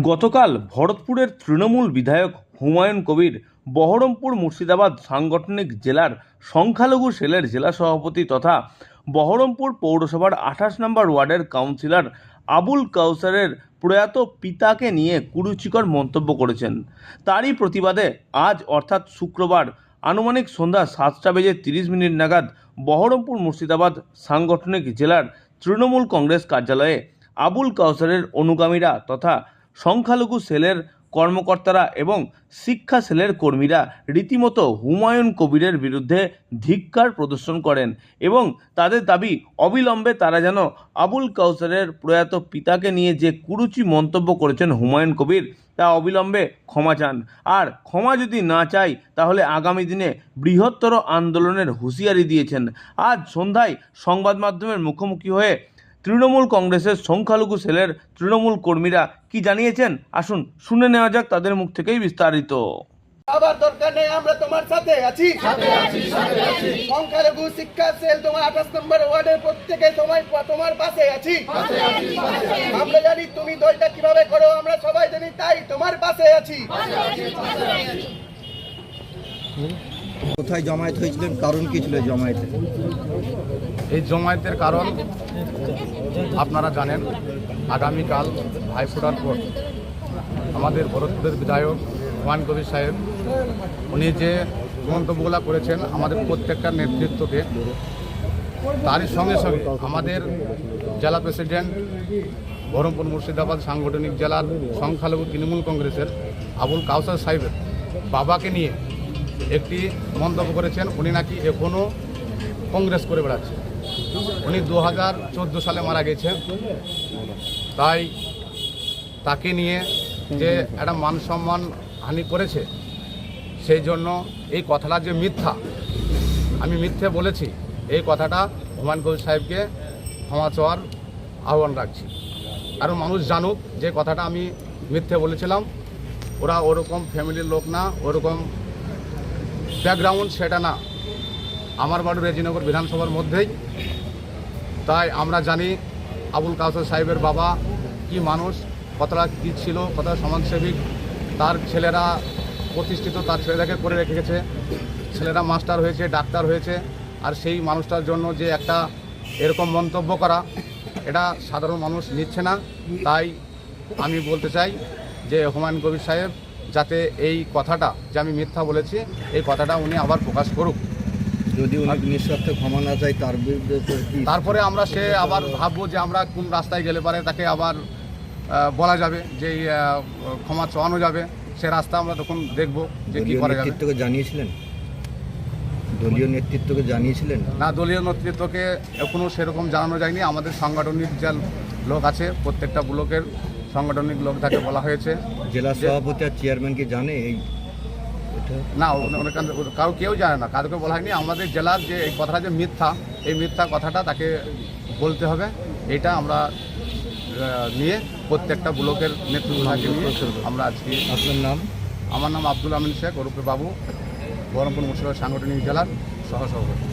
গতকাল ভরতপুরের তৃণমূল বিধায়ক হুমায়ুন কবির বহরমপুর মুর্শিদাবাদ সাংগঠনিক জেলার সংখ্যালঘু সেলের জেলা সভাপতি তথা বহরমপুর পৌরসভার আঠাশ নম্বর ওয়ার্ডের কাউন্সিলর আবুল কাউসারের প্রয়াত পিতাকে নিয়ে কুরুচিকর মন্তব্য করেছেন। তারই প্রতিবাদে আজ অর্থাৎ শুক্রবার আনুমানিক সন্ধ্যা সাতটা বেজে তিরিশ মিনিট নাগাদ বহরমপুর মুর্শিদাবাদ সাংগঠনিক জেলার তৃণমূল কংগ্রেস কার্যালয়ে আবুল কাউসারের অনুগামীরা তথা সংখ্যালঘু সেলের কর্মকর্তারা এবং শিক্ষা সেলের কর্মীরা রীতিমতো হুমায়ুন কবিরের বিরুদ্ধে ধিক্কার প্রদর্শন করেন এবং তাদের দাবি অবিলম্বে তারা যেন আবুল কাউসারের প্রয়াত পিতাকে নিয়ে যে কুরুচি মন্তব্য করেছেন হুমায়ুন কবির, তা অবিলম্বে ক্ষমা চান। আর ক্ষমা যদি না চাই, তাহলে আগামী দিনে বৃহত্তর আন্দোলনের হুঁশিয়ারি দিয়েছেন। আজ সন্ধ্যায় সংবাদ মাধ্যমের মুখোমুখি হয়ে তৃণমূল কংগ্রেসের সংখ্যালঘু সেলের তৃণমূল কর্মীরা কি জানিয়েছেন? আসুন শুনে নেওয়া যাক তাদের মুখ থেকেই বিস্তারিত। আবার দরকার নেই আমরা তোমার সাথে আছি। সংখ্যালঘু শিক্ষা সেল তোমার আঠাশ নম্বর ওয়ার্ডের প্রত্যেকে তোমার তোমার পাশে আছি। আমরা জানি তুমি দলটা কীভাবে করো আমরা সবাই জানি তাই তোমার পাশে আছি। কোথায় জমায়েত হয়েছিলেন? কারণ কি ছিল জমায়েতে? এই জমায়েতের কারণ আপনারা জানেন, আগামীকাল ভাইফোঁটার পর আমাদের ভরতপুরের বিধায়ক হুমায়ুন কবির সাহেব, উনি যে মন্তব্যগুলো করেছেন আমাদের প্রত্যেকটা নেতৃত্বকে, তারই সঙ্গে সঙ্গে আমাদের জেলা প্রেসিডেন্ট বহরমপুর মুর্শিদাবাদ সাংগঠনিক জেলার সংখ্যালঘু তৃণমূল কংগ্রেসের আবুল কাউসার সাহেবের বাবাকে নিয়ে একটি মন্তব্য করেছেন, উনি নাকি এখনও কংগ্রেস করে বেড়াচ্ছে। উনি দু হাজার চোদ্দ সালে মারা গেছেন। তাই তাকে নিয়ে যে একটা মান সম্মান হানি করেছে, সেই জন্য এই কথাটা যে মিথ্যা, আমি মিথ্যে বলেছি, এই কথাটা হুমায়ুন কবির সাহেবকে ক্ষমা চাওয়ার আহ্বান রাখছি। কারণ মানুষ জানুক যে কথাটা আমি মিথ্যে বলেছিলাম, ওরা ওরকম ফ্যামিলির লোক না, ওরকম ব্যাকগ্রাউন্ড সেটা না। আমার বাড়ি রেজিনগর বিধানসভার মধ্যেই। তাই আমরা জানি আবুল কাউসার সাহেবের বাবা কি মানুষ কতটা কী ছিল কতটা সমাজসেবিক তার ছেলেরা প্রতিষ্ঠিত, তার ছেলেদেরকে করে রেখেছে ছেলেরা মাস্টার হয়েছে, ডাক্তার হয়েছে। আর সেই মানুষটার জন্য যে একটা এরকম মন্তব্য করা, এটা সাধারণ মানুষ নিচ্ছে না। তাই আমি বলতে চাই যে হুমায়ুন কবির সাহেব যাতে এই কথাটা যে আমি মিথ্যা বলেছি এই কথাটা উনি আবার প্রকাশ করুক। যদি উনি নিঃস্বার্থে ক্ষমা না চায় তার বিরুদ্ধে তারপরে আমরা সে আবার ভাববো যে আমরা কোন রাস্তায় গেলে পারে তাকে আবার বলা যাবে যে ক্ষমা চাওয়ানো যাবে। সে রাস্তা আমরা তখন দেখব যে কি করা যাবে। নেতৃত্বকে জানিয়েছিলেন? দলীয় নেতৃত্বকে জানিয়েছিলেন? না দলীয় নেতৃত্বকে এখনও সেরকম জানানো যায়নি। আমাদের সাংগঠনিক যে লোক আছে প্রত্যেকটা ব্লকের সাংগঠনিক লোক তাকে বলা হয়েছে। জেলা সভাপতি আর চেয়ারম্যান কি জানে এই না কারও কেউ জানে না কাউকে বলা হয়নি। আমাদের জেলার যে এই কথাটা যে মিথ্যা এই মিথ্যা কথাটা তাকে বলতে হবে। এটা আমরা নিয়ে প্রত্যেকটা ব্লকের নেতৃত্বকে নিয়ে আমরা আজকে আপনার নাম? আমার নাম আব্দুল আমিন শেখ ওরূপে বাবু বহরমপুর মুর্শিদাবাদ সাংগঠনিক জেলার সহসভাপতি।